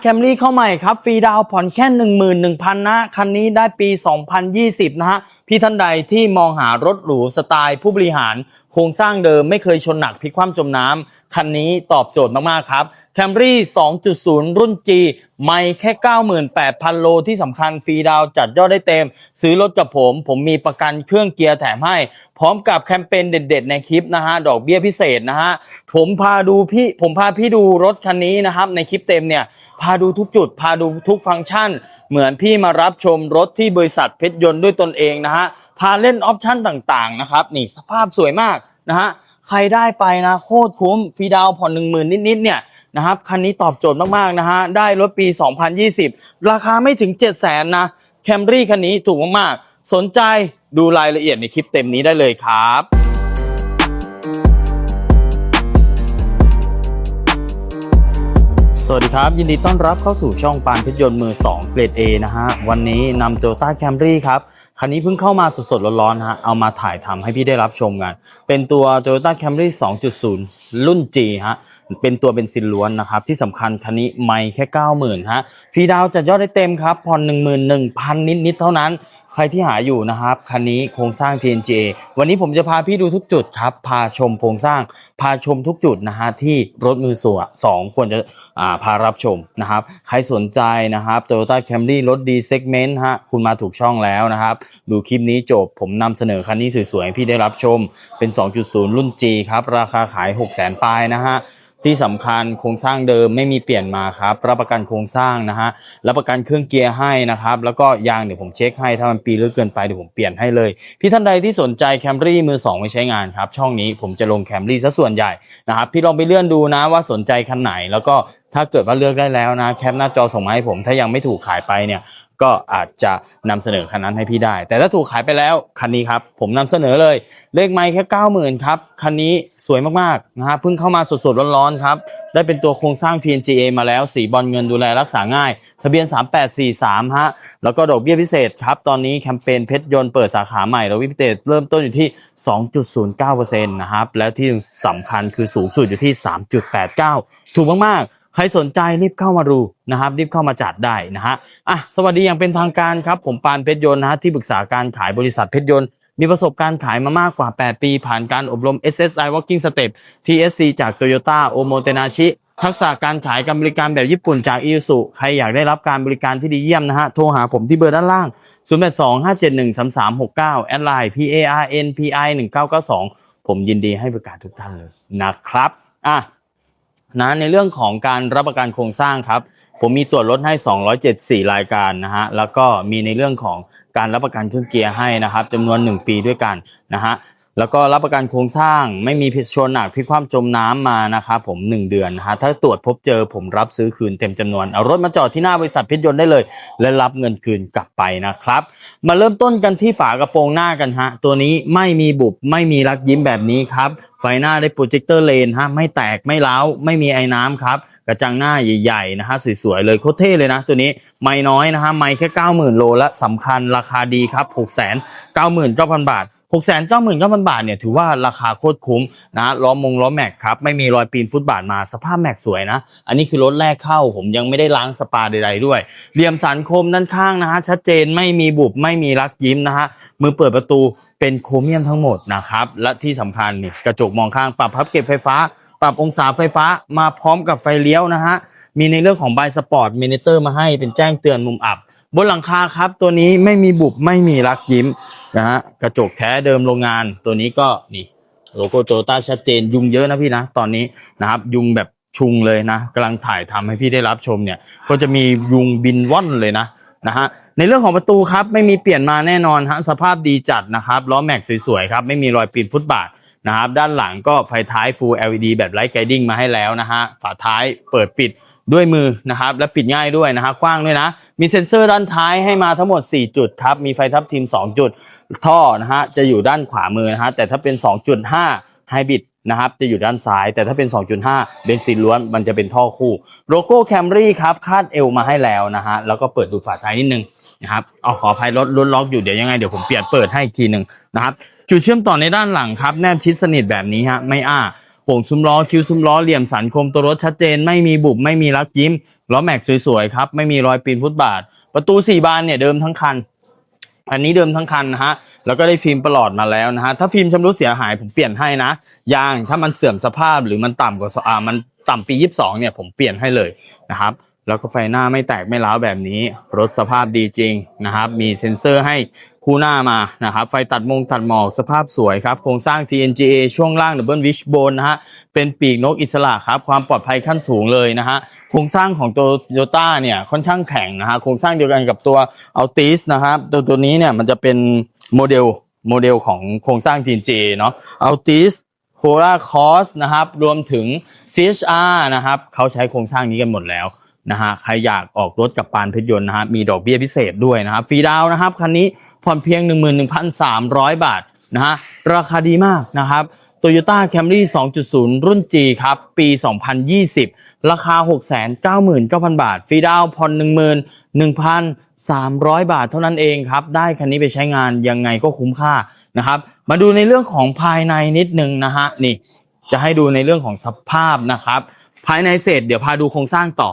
แคมรี่เข้าใหม่ครับฟรีดาวผ่อนแค่ 11,000 นะ คันนี้ได้ปี 2020 นะฮะ พี่ท่านใดที่มองหารถหรูสไตล์ผู้บริหาร โครงสร้างเดิมไม่เคยชนหนักพลิกคว่ำจมน้ำคันนี้ตอบโจทย์มาก ๆ ครับแคมรี่2.0 รุ่น G ไม่แค่ 98,000 โลที่สำคัญฟรีดาวจัดยอดได้เต็ม ซื้อรถกับผม ผมมีประกันเครื่องเกียร์แถมให้ พร้อมกับแคมเปญเด็ดๆ ในคลิปนะฮะ ดอกเบี้ยพิเศษนะฮะ ผมพาดูพี่ผมพาพี่ดูรถคันนี้นะครับ ในคลิปเต็มเนี่ย พาดูทุกจุด พาดูทุกฟังก์ชัน เหมือนพี่มารับชมรถที่บริษัทเพชรยนต์ด้วยตนเองนะฮะพาเล่นออปชั่นต่างๆนะครับนี่สภาพสวยมากนะฮะใครได้ไปนะโคตรคุ้มฟรีดาวผ่อนหนึ่งหมื่นนิดๆเนี่ย นะครับคันนี้ตอบโจทย์มากๆนะฮะได้รถปี 2020 ราคาไม่ถึง 7 0 0 0 0นนะแคมรี่คันนี้ถูกมากๆ สนใจดูรายละเอียดในคลิปเต็มนี้ได้เลยครับสวัสดีครับ ยินดีต้อนรับเข้าสู่ช่องปานเพชรยนต์มือ 2 เกรด A นะฮะ วันนี้นำ Toyota Camry ครับ คันนี้เพิ่งเข้ามาสดๆ ร้อนๆฮะ เอามาถ่ายทำให้พี่ได้รับชมกัน เป็นตัว Toyota Camry 2.0 รุ่น G ฮะ เป็นตัวเป็นซินล้วนนะครับ ที่สำคัญคันนี้ไม่แค่ 90,000ฮะฟรีดาวจัดยอดได้เต็มครับผ่อน11,000 นิดๆเท่านั้นใครที่หาอยู่นะครับคันนี้โครงสร้าง TNGA วันนี้ผมจะพาพี่ดูทุกจุดครับ พาชมโครงสร้าง พาชมทุกจุดนะฮะที่รถมือสวสองควรจะอ่าพารับชมนะครับ ใครสนใจนะครับ Toyota Camry รถดีเซกเมนต์ฮะคุณมาถูกช่องแล้วนะครับ ดูคลิปนี้จบผมนำเสนอคันนี้สวยๆให้พี่ได้รับชมเป็น 2.0 รุ่น G ครับ ราคาขาย 600,000ปลายนะฮะ ที่สำคัญโครงสร้างเดิมไม่มีเปลี่ยนมาครับ รับประกันโครงสร้างนะฮะรับประกันเครื่องเกียร์ให้นะครับ แล้วก็ยางเดี๋ยวผมเช็คให้ถ้ามันปีลึกเกินไปเดี๋ยวผมเปลี่ยนให้เลย พี่ท่านใดที่สนใจแคมรี่มือ2ไม่ใช้งานครับช่องนี้ผมจะลงแคมรี่ซะส่วนใหญ่นะครับพี่ลองไปเลื่อนดูนะว่าสนใจคันไหนแล้วก็ถ้าเกิดว่าเลือกได้แล้วนะแคปหน้าจอส่งมาให้ผมถ้ายังไม่ถูกขายไปเนี่ย ก็อาจจะนำเสนอคันนั้นให้พี่ได้ แต่ถ้าถูกขายไปแล้วคันนี้ครับ ผมนำเสนอเลย เลขไมค์แค่90,000ครับ คันนี้สวยมากๆนะฮะเพิ่งเข้ามาสดๆร้อนๆครับ ได้เป็นตัวโครงสร้าง TNGA มาแล้ว สีบอลเงินดูแลรักษาง่าย ทะเบียน 3843 ฮะ แล้วก็ดอกเบี้ยพิเศษครับ ตอนนี้แคมเปญเพชรยนต์เปิดสาขาใหม่ดอกเบี้ยพิเศษเริ่มต้นอยู่ที่ 2.09%นะครับและที่สำคัญคือสูงสุดอยู่ที่ 3.89 ถูกมากๆ ใครสนใจรีบเข้ามาดูนะครับ รีบเข้ามาจัดได้นะฮะอะสวัสดีอย่างเป็นทางการครับ ผมปานเพชรยนต์นะฮะที่ปรึกษาการขายบริษัทเพชรยนต์ มีประสบการณ์ขายมามากกว่า 8 ปี ผ่านการอบรม SSI Walking Step TSC จาก Toyota o m o t e n a s h i ทักษะการขายการบริการแบบญี่ปุ่นจาก i s u ใครอยากได้รับการบริการที่ดีเยี่ยมนะฮะ โทรหาผมที่เบอร์ด้านล่าง 0825713369 แอดไลน์ PARNPI 1992 ผมยินดีให้บริการทุกท่านเลยนะครับ อะ นะในเรื่องของการรับประกันโครงสร้างครับ ผมมีตรวจรถให้ 274 รายการนะฮะแล้วก็มีในเรื่องของการรับประกันเครื่องเกียร์ให้นะครับจำนวน 1 ปีด้วยกันนะฮะ แล้วก็รับประกันโครงสร้างไม่มีพิษชนหนักพลิคว่ำจมน้ำมานะครับผม 1 เดือนฮะถ้าตรวจพบเจอผมรับซื้อคืนเต็มจำนวน เอารถมาจอดที่หน้าบริษัทเพชรยนต์ได้เลย และรับเงินคืนกลับไปนะครับ มาเริ่มต้นกันที่ฝากระโปรงหน้ากันฮะตัวนี้ไม่มีบุบไม่มีรักยิ้มแบบนี้ครับไฟหน้าได้โปรเจคเตอร์เลนฮะไม่แตกไม่ร้าไม่มีไอ้น้ำครับกระจังหน้าใหญ่ๆนะฮะสวยๆเลยโคตรเท่เลยนะ ตัวนี้ไม่น้อยนะฮะไม่แค่ 90,000 โลและสำคัญราคาดีครับ 699,000 บาท 699,000บาทเนี่ยถือว่าราคาโคตรคุ้มนะล้อมงล้อแม็กครับไม่มีรอยปีนฟุตบาทมาสภาพแม็กสวยนะ อันนี้คือรถแรกเข้าผมยังไม่ได้ล้างสปาใดๆด้วยเหลี่ยมสันคมด้านข้างนะฮะชัดเจนไม่มีบุบไม่มีรักยิ้มนะฮะมือเปิดประตูเป็นโครเมียมทั้งหมดนะครับและที่สำคัญนี่กระจกมองข้างปรับพับเก็บไฟฟ้าปรับองศาไฟฟ้ามาพร้อมกับไฟเลี้ยวนะฮะ มีในเรื่องของไบสปอร์ตมินิเตอร์มาให้เป็นแจ้งเตือนมุมอับ บนหลังคาครับตัวนี้ไม่มีบุบไม่มีรักยิ้มนะฮะกระจกแท้เดิมโรงงาน ตัวนี้ก็นี่โลโก้โตโยต้าชัดเจนยุงเยอะนะพี่นะตอนนี้นะครับยุงแบบชุงเลยนะกำลังถ่ายทำให้พี่ได้รับชมเนี่ย ก็จะมียุงบินว่อนเลยนะนะฮะในเรื่องของประตูครับไม่มีเปลี่ยนมาแน่นอนฮะสภาพดีจัดนะครับล้อแม็กสวยๆครับไม่มีรอยปีนฟุตบาทนะครับด้านหลังก็ไฟท้าย Full LED แบบไลท์ไกดิ้งมาให้แล้วนะฮะฝาท้ายเปิดปิด ด้วยมือนะครับ และปิดง่ายด้วยนะฮะกว้างด้วยนะ มีเซ็นเซอร์ด้านท้ายให้มาทั้งหมด 4 จุดครับ มีไฟทับทิม 2 จุด ท่อนะฮะจะอยู่ด้านขวามือนะฮะแต่ถ้าเป็น 2.5ไฮบริดนะครับจะอยู่ด้านซ้าย แต่ถ้าเป็น 2.5 เบนซินล้วนมันจะเป็นท่อคู่ โลโก้แคมรี่ครับ คาดเอวมาให้แล้วนะฮะแล้วก็เปิดดูฝาท้ายนิดนึงนะครับเอาขออภัยรถรถล็อกอยู่เดี๋ยวยังไงเดี๋ยวผมเปลี่ยนเปิดให้อีกทีหนึ่งนะครับจุดเชื่อมต่อในด้านหลังครับแนบชิดสนิทแบบนี้ฮะไม่อ้า โป่งซุ้มล้อคิ้วซุ้มล้อเหลี่ยมสันคมตัวรถชัดเจน ไม่มีบุบไม่มีรักยิ้มล้อแม็กสวยๆครับไม่มีรอยปีนฟุตบาท ประตูสี่บานเนี่ยเดิมทั้งคัน อันนี้เดิมทั้งคันนะฮะแล้วก็ได้ฟิล์มประหลอดมาแล้วนะฮะถ้าฟิล์มชำรุดเสียหายผมเปลี่ยนให้นะยางถ้ามันเสื่อมสภาพหรือมันต่ำกว่าอ่ามันต่ำปี 22เนี่ยผมเปลี่ยนให้เลยนะครับ แล้วก็ไฟหน้าไม่แตกไม่ร้าวแบบนี้ รถสภาพดีจริงนะครับ มีเซ็นเซอร์ให้คู่หน้ามานะครับ ไฟตัดมงตัดหมอกสภาพสวยครับ โครงสร้าง TNGA ช่วงล่าง Double Wishbone นะฮะ เป็นปีกนกอิสระครับ ความปลอดภัยขั้นสูงเลยนะฮะ โครงสร้างของตัวโยต้าเนี่ยค่อนข้างแข็งนะฮะ โครงสร้างเดียวกันกับตัว Altis นะครับ ตัวตัวนี้เนี่ยมันจะเป็นโมเดลโมเดลของโครงสร้าง TNGA เนาะ Altis p o l a Cross นะครับ รวมถึง CHR นะครับ เขาใช้โครงสร้างนี้กันหมดแล้ว นะฮะใครอยากออกรถกับปานเพชรยนต์นะฮะมีดอกเบี้ยพิเศษด้วยนะครับฟรีดาวนะครับคันนี้ผ่อนเพียง 11,300 บาทนะฮะราคาดีมากนะครับ Toyota Camry 2.0 รุ่น G ครับ ปี 2020 ราคา 699,000 บาท ฟรีดาวน์ผ่อน11,300 บาทเท่านั้นเองครับ ได้คันนี้ไปใช้งานยังไงก็คุ้มค่านะครับ มาดูในเรื่องของภายในนิดนึงนะฮะนี่ จะให้ดูในเรื่องของสภาพนะครับ ภายในเสร็จเดี๋ยวพาดูโครงสร้างต่อ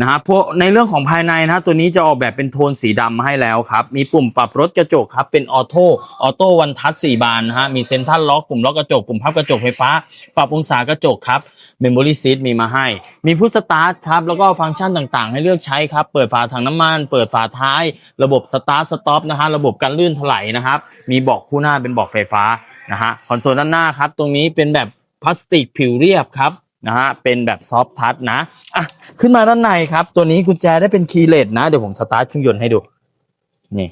นะครับพวกในเรื่องของภายในนะตัวนี้จะออกแบบเป็นโทนสีดำมาให้แล้วครับ มีปุ่มปรับรถกระจกครับ เป็นออโต้ออโต้วันทัชสี่บานนะฮะ มีเซ็นทรัลล็อกปุ่มล็อกกระจก ปุ่มพับกระจกไฟฟ้า ปรับองศากระจกครับเมมโมรี่ซีทมีมาให้ มีพุทสตาร์ทครับ แล้วก็ฟังก์ชันต่างๆ ให้เลือกใช้ครับ เปิดฝาถังน้ำมัน เปิดฝาท้าย ระบบสตาร์ทสต็อปนะฮะ ระบบการลื่นถลายนะครับ มีเบาะคู่หน้าเป็นเบาะไฟฟ้านะฮะ คอนโซลด้านหน้าครับ ตรงนี้เป็นแบบพลาสติกผิวเรียบครับ นะฮะเป็นแบบซอฟท์ทัชนะอะขึ้นมาด้านในครับ ตัวนี้กุญแจได้เป็นคีย์เลสนะ เดี๋ยวผมสตาร์ทเครื่องยนต์ให้ดูนี่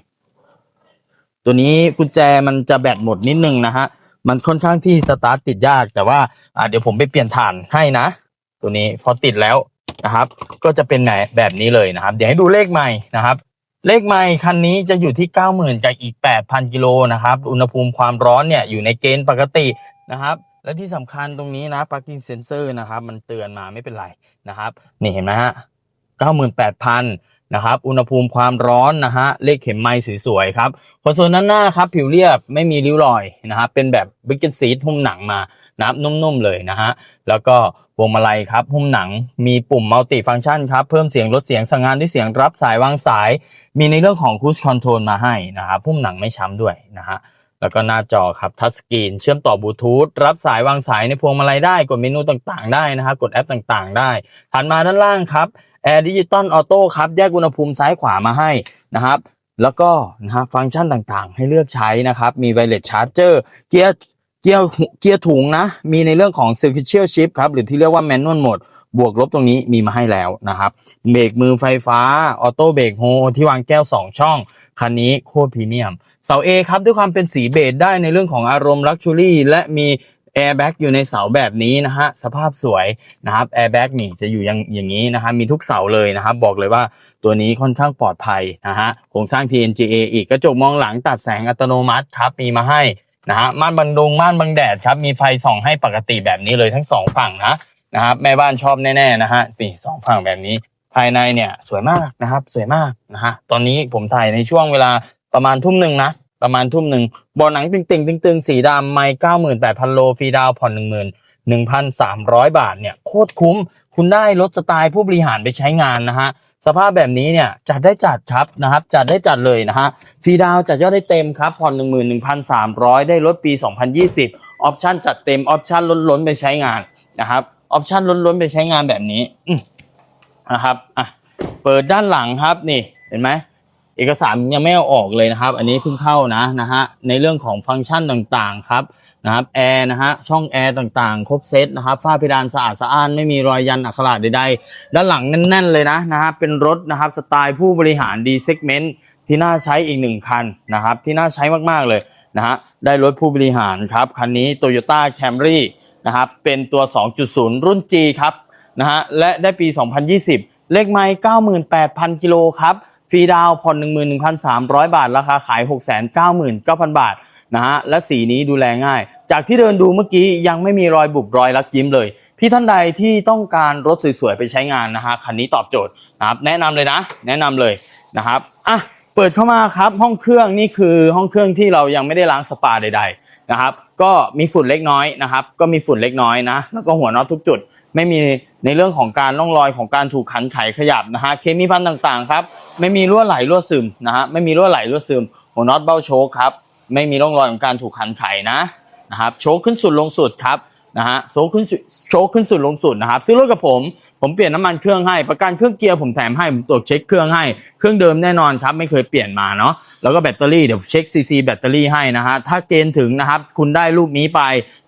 ตัวนี้กุญแจมันจะแบตหมดนิดนึงนะฮะมันค่อนข้างที่สตาร์ทติดยาก แต่ว่าอะเดี๋ยวผมไปเปลี่ยนฐานให้นะ ตัวนี้พอติดแล้วนะครับ ก็จะเป็นไหนแบบนี้เลยนะครับ เดี๋ยวให้ดูเลขใหม่นะครับ เลขใหม่คันนี้จะอยู่ที่ 90,000กับอีก 8,000กิโลนะครับ อุณหภูมิความร้อนเนี่ยอยู่ในเกณฑ์ปกตินะครับ และที่สำคัญตรงนี้นะ parking sensor นะครับ มันเตือนมาไม่เป็นไรนะครับ นี่เห็นไหมฮะ98,000นะครับ อุณหภูมิความร้อนนะฮะ เลขเข็มไม้สวยๆครับคอนโซลด้านหน้าครับผิวเรียบไม่มีริ้วรอยนะครับ เป็นแบบบิ๊กเกนซีทหุ้มหนังมานะครับนุ่มๆเลยนะฮะ แล้วก็วงมาลัยครับหุ้มหนังมีปุ่มมัลติฟัง c t ชันครับ เพิ่มเสียงลดเสียงสั่งงานด้วยเสียงรับสายวางสาย มีในเรื่องของคูชคอนโทรลมาให้นะครับหุ้มหนังไม่ช้ำด้วยนะฮะ แล้วก็หน้าจอครับทัชสกรีนเชื่อมต่อบลูทูธรับสายวางสายในพวงมาลัยได้กดเมนูต่างๆ ได้นะฮะกดแอปต่างๆ ได้ถัดมาด้านล่างครับแอร์ดิจิตอลออโต้ครับแยกอุณหภูมิซ้ายขวามาให้นะครับ แล้วก็นะฮะฟังก์ชันต่างๆ ให้เลือกใช้นะครับ มีไวเลสชาร์จเจอร์เกียร์เกียร์เกียร์ถุงนะ มีในเรื่องของ sequential shift ครับ หรือที่เรียกว่า manual mode บวกลบตรงนี้มีมาให้แล้วนะครับ เบรกมือไฟฟ้า ออโต้เบรกโฮที่วางแก้ว 2 ช่อง คันนี้โคตรพรีเมียม เสา A ครับด้วยความเป็นสีเบจได้ในเรื่องของอารมณ์ลักชัวรี่และมีแอร์แบ็กอยู่ในเสาแบบนี้นะฮะสภาพสวยนะครับแอร์แบ็กนี่จะอยู่อย่างอย่างนี้นะฮะมีทุกเสาเลยนะครับบอกเลยว่าตัวนี้ค่อนข้างปลอดภัยนะฮะโครงสร้าง TNGA อีกกระจกมองหลังตัดแสงอัตโนมัติครับมีมาให้นะฮะม่านบังดงม่านบังแดดครับมีไฟส่องให้ปกติแบบนี้เลยทั้งสองฝั่งนะนะครับแม่บ้านชอบแน่ๆนะฮะนี่สองฝั่งแบบนี้ภายในเนี่ยสวยมากนะครับสวยมากนะฮะตอนนี้ผมถ่ายในช่วงเวลา ประมาณทุ่มหนึ่งนะ ประมาณทุ่มหนึ่งบอหนังติงติ่งติงตึงสีดำไม่เก้าหมื่นแปดพันโลฟรีดาวผ่อนหนึ่งหมื่นหนึ่งพันสามร้อยบาทเนี่ยโคตรคุ้ม คุณได้รถสไตล์ผู้บริหารไปใช้งานนะฮะสภาพแบบนี้เนี่ยจัดได้จัดครับนะครับ จัดได้จัดเลยนะฮะฟรีดาวจัดยอดได้เต็มครับผ่อนหนึ่งหมื่นหนึ่งพันสามร้อยได้รถปีสองพันยี่สิบออปชั่นจัดเต็ม ออปชั่นล้นล้นๆ ไปใช้งานนะครับ ออปชั่นล้นล้นๆ ไปใช้งานแบบนี้นะครับอะเปิดด้านหลังครับนี่เห็นไหม เอกสารยังไม่เอาออกเลยนะครับ อันนี้เพิ่งเข้านะนะฮะในเรื่องของฟังก์ชันต่างๆครับนะครับแอร์นะฮะช่องแอร์ต่างๆ ครบเซตนะครับฝ้าเพดานสะอาดสะอ้านไม่มีรอยยันอักขระใดๆ ด้านหลังแน่นๆเลยนะนะฮะเป็นรถนะครับสไตล์ผู้บริหารดีเซกเมนต์ที่น่าใช้อีกหนึ่งคันนะครับที่น่าใช้มากๆเลยนะฮะได้รถผู้บริหารครับ คันนี้ Toyota Camry นะครับเป็นตัว 2.0 รุ่น G ครับนะฮะและได้ปี 2020 เลขไมล์98,000 กิโลครับ ฟรีดาวน์ผ่อน11,300 บาท ราคาขาย 699,000 บาทนะฮะและสีนี้ดูแลง่าย จากที่เดินดูเมื่อกี้ยังไม่มีรอยบุบรอยลักยิ้มเลย พี่ท่านใดที่ต้องการรถสวยๆ ไปใช้งานนะฮะคันนี้ตอบโจทย์นะครับแนะนำเลยนะ แนะนำเลยนะครับอะเปิดเข้ามาครับห้องเครื่องนี่คือห้องเครื่องที่เรายังไม่ได้ล้างสปาใด ๆนะครับ ก็มีฝุ่นเล็กน้อยนะครับ ก็มีฝุ่นเล็กน้อยนะแล้วก็หัวน็อตทุกจุด ไม่มีในเรื่องของการร่องรอยของการถูกขันไขขยับนะฮะเคมีพันต่างๆครับไม่มีรั่วไหลรั่วซึมนะฮะไม่มีรั่วไหลรั่วซึมหัวน็อตเบ้าโชคครับไม่มีร่องรอยของการถูกขันไขนะนะครับโชคขึ้นสุดลงสุดครับนะฮะโชคขึ้นโชคขึ้นสุดลงสุดนะครับซื้อรถกับผม ผมเปลี่ยนน้ำมันเครื่องให้ ประกันเครื่องเกียร์ผมแถมให้ผมตรวจเช็คเครื่องให้เครื่องเดิมแน่นอนครับไม่เคยเปลี่ยนมาเนาะแล้วก็แบตเตอรี่เดี๋ยวเช็คซีซีแบตเตอรี่ให้นะฮะถ้าเกณฑ์ถึงนะครับคุณได้ลูกนี้ไป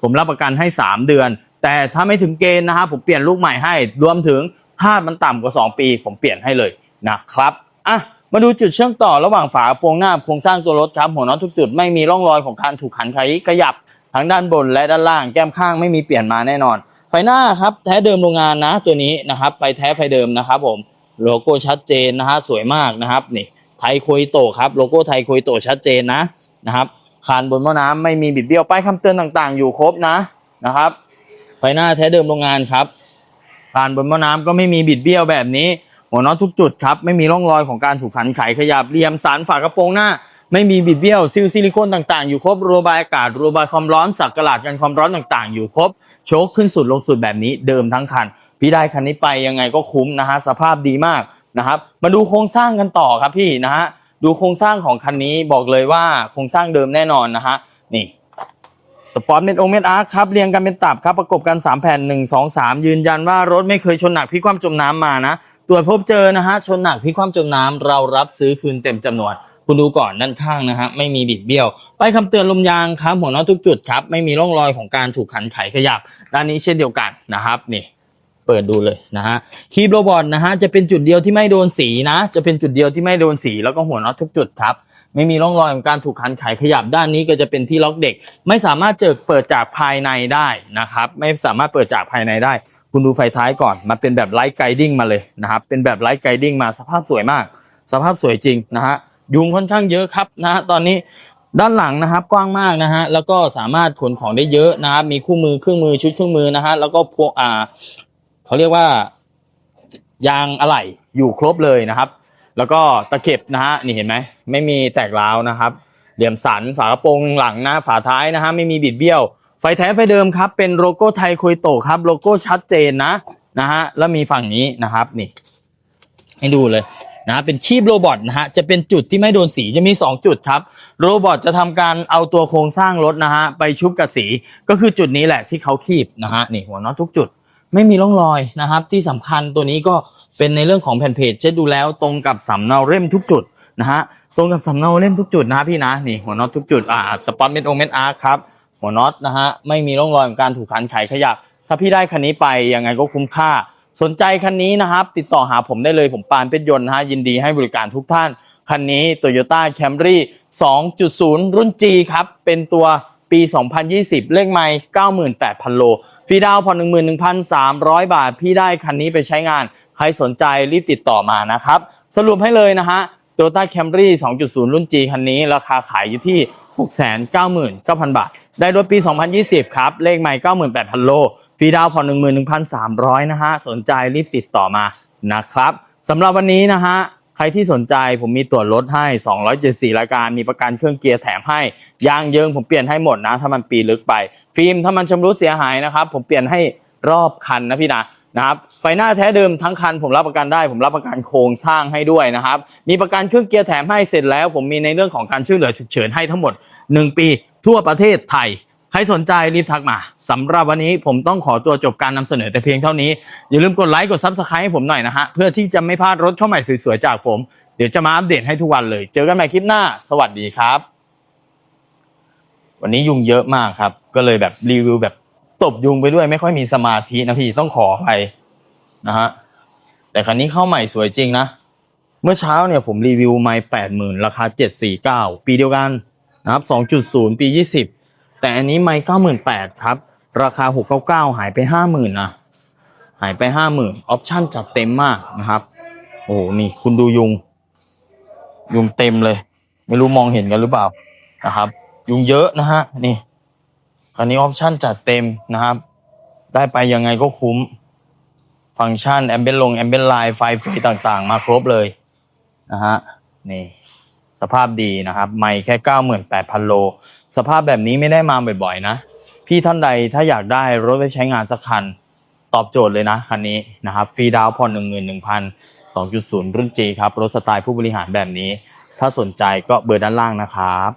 ผมรับประกันให้ 3 เดือน แต่ถ้าไม่ถึงเกณฑ์นะครับผมเปลี่ยนลูกใหม่ให้ รวมถึงถ้ามันต่ำกว่า 2 ปี ผมเปลี่ยนให้เลยนะครับอะมาดูจุดเชื่อมต่อระหว่างฝากระโปรงหน้าโครงสร้างตัวรถครับหัวน็อตทุกจุดไม่มีร่องรอยของการถูกขันไขขยับทั้งด้านบนและด้านล่างแก้มข้างไม่มีเปลี่ยนมาแน่นอน ไฟหน้าครับแท้เดิมโรงงานนะตัวนี้นะครับไฟแท้ไฟเดิมนะครับผมโลโก้ชัดเจนนะฮะสวยมากนะครับนี่ไทยโคยโตครับโลโก้ไทยโคยโตชัดเจนนะนะครับคานบนหม้อน้ำไม่มีบิดเบี้ยวป้ายคำเตือนต่างๆ อยู่ครบนะนะครับ ไฟหน้าแท้เดิมโรงงานครับคานบนม้อน้ำก็ไม่มีบิดเบี้ยวแบบนี้หัวน็อตทุกจุดครับ ไม่มีร่องรอยของการถูกขันไขขยับเรียมสารฝากระโปรงหน้า ไม่มีบิดเบี้ยวซิลซิลิโคนต่างๆ อยู่ครบระบายอากาศระบายความร้อนสักกระหลาดกันความร้อนต่างๆ อยู่ครบโชคขึ้นสุดลงสุดแบบนี้เดิมทั้งคัน พี่ได้คันนี้ไปยังไงก็คุ้มนะฮะสภาพดีมากนะครับมาดูโครงสร้างกันต่อครับพี่นะฮะดูโครงสร้างของคันนี้บอกเลยว่าโครงสร้างเดิมแน่นอนนะฮะนี่ สปอร์ตเมดโอเมดอาร์ครับเรียงกันเป็นตับครับประกบกัน 3 แผ่น 1 2 3 ยืนยันว่ารถไม่เคยชนหนักพิกความจมน้ำมานะตรวจพบเจอนะฮะชนหนักพิกความจมน้ำเรารับซื้อคืนเต็มจำนวน คุณดูก่อนด้านข้างนะฮะไม่มีบิดเบี้ยวไป้ายคำเตือนลมยางครับหัวน็อตทุกจุดครับไม่มีร่องรอยของการถูกขันไขขยับ ด้านนี้เช่นเดียวกันนะครับนี่ เปิดดูเลยนะฮะคีบโรบอทนะฮะจะเป็นจุดเดียวที่ไม่โดนสีนะ จะเป็นจุดเดียวที่ไม่โดนสีแล้วก็หัวน็อตทุกจุดครับ ไม่มีร่องรอยของการถูกขันไขขยับด้านนี้ก็จะเป็นที่ล็อกเด็ก ไม่สามารถเจอเปิดจากภายในได้นะครับไม่สามารถเปิดจากภายในได้ คุณดูไฟท้ายก่อนมาเป็นแบบไลท์ไกดิ้งมาเลยนะครับเป็นแบบไลท์ไกดิ้งมาสภาพสวยมาก สภาพสวยจริงนะฮะยุงค่อนข้างเยอะครับนะฮะตอนนี้ด้านหลังนะครับกว้างมากนะฮะแล้วก็สามารถขนของได้เยอะนะครับมีคู่มือเครื่องมือชุดเครื่องมือนะฮะแล้วก็พวกอ่า เขาเรียกว่า ยางอะไหล่อยู่ครบเลยนะครับ แล้วก็ตะเข็บนะฮะนี่เห็นไหมไม่มีแตกร้าวนะครับ เหลี่ยมสันฝากระโปรงหลังนะฝาท้ายนะฮะไม่มีบิดเบี้ยว ไฟแท้ไฟเดิมครับ เป็นโลโก้ไทยคุยโตครับ โลโก้ชัดเจนนะนะฮะแล้วมีฝั่งนี้นะครับนี่ให้ดูเลยนะเป็นชีพโรบอทนะฮะจะเป็นจุดที่ไม่โดนสีจะมี 2 จุดครับ โรบอทจะทำการเอาตัวโครงสร้างรถนะฮะไปชุบกับสีก็คือจุดนี้แหละที่เขาคีบนะฮะนี่หัวน็อตทุกจุด ไม่มีร่องรอยนะครับ ที่สำคัญตัวนี้ก็เป็นในเรื่องของแผ่นเพจเช็ดดูแล้วตรงกับสำเนาเล่มทุกจุดนะฮะตรงกับสำเนาเล่มทุกจุดนะพี่นะนี่หัวน็อตทุกจุดอ่าสปอตเมดโอเมดอาร์ครับหัวน็อตนะฮะไม่มีร่องรอยของการถูกขันไขขยับถ้าพี่ได้คันนี้ไปยังไงก็คุ้มค่า สนใจคันนี้นะครับ ติดต่อหาผมได้เลยผมปานเป็นยนต์นะฮะยินดีให้บริการทุกท่าน คันนี้ Toyota Camry 2.0 รุ่น G ครับเป็นตัวปี 2020 เลขไมล์98,000 โล ฟรีดาวน์ผ่อน11,300 บาท พี่ได้คันนี้ไปใช้งาน ใครสนใจรีบติดต่อมานะครับ สรุปให้เลยนะฮะ Toyota Camry 2.0 รุ่น G คันนี้ ราคาขายอยู่ที่ 699,000 บาท ได้รถปี 2020 ครับ เลขใหม่ 98,000 โล ฟรีดาวน์ผ่อน11,300 นะฮะ สนใจรีบติดต่อมานะครับสำหรับวันนี้นะฮะ ใครที่สนใจผมมีตรวจรถให้ 274 รายการ มีประกันเครื่องเกียร์แถมให้ ยางเยิงผมเปลี่ยนให้หมดนะ ถ้ามันปีลึกไป ฟิล์มถ้ามันชำรุดเสียหายนะครับ ผมเปลี่ยนให้รอบคันนะพี่นะนะครับ ไฟหน้าแท้เดิมทั้งคันผมรับประกันได้ ผมรับประกันโครงสร้างให้ด้วยนะครับ มีประกันเครื่องเกียร์แถมให้เสร็จแล้ว ผมมีในเรื่องของการช่วยเหลือฉุกเฉินให้ทั้งหมด 1 ปี ทั่วประเทศไทย ใครสนใจรีบทักมาสำหรับวันนี้ผมต้องขอตัวจบการนำเสนอแต่เพียงเท่านี้ อย่าลืมกดไลค์กดซับสไครต์ให้ผมหน่อยนะฮะ เพื่อที่จะไม่พลาดรถเข้าใหม่สวยๆจากผม เดี๋ยวจะมาอัปเดตให้ทุกวันเลย เจอกันใหม่คลิปหน้า สวัสดีครับ วันนี้ยุงเยอะมากครับ ก็เลยแบบรีวิวแบบตบยุงไปด้วยไม่ค่อยมีสมาธินะพี่ต้องขอไปนะฮะแต่คันนี้เข้าใหม่สวยจริงนะ เมื่อเช้าเนี่ยผมรีวิวไม้แปดหมื่นราคาเจ็ดสี่เก้าปีเดียวกันนะครับสองจุดศูนย์ปียี่สิบ แต่อันนี้ไม้เก้าหมื่นแปดครับ ราคาหกเก้าเก้าหายไปห้าหมื่นนะหายไปห้าหมื่นออปชั่นจัดเต็มมากนะครับ โอ้โหนี่คุณดูยุง ยุงเต็มเลย ไม่รู้มองเห็นกันหรือเปล่านะครับ ยุงเยอะนะฮะนี่คันนี้ออปชั่นจัดเต็มนะครับ ได้ไปยังไงก็คุ้ม ฟังก์ชันแอมเบนลงแอมเบนไลน์ไฟเฟยต่างๆ มาครบเลยนะฮะนี่ สภาพดีนะครับไม่แค่ 98,000 โล สภาพแบบนี้ไม่ได้มาบ่อยๆนะ พี่ท่านใดถ้าอยากได้รถไว้ใช้งานสักคัน ตอบโจทย์เลยนะคันนี้นะครับฟรีดาวน์ผ่อน11,000 2.0 รุ่น G ครับ รถสไตล์ผู้บริหารแบบนี้ ถ้าสนใจก็เบอร์ด้านล่างนะครับ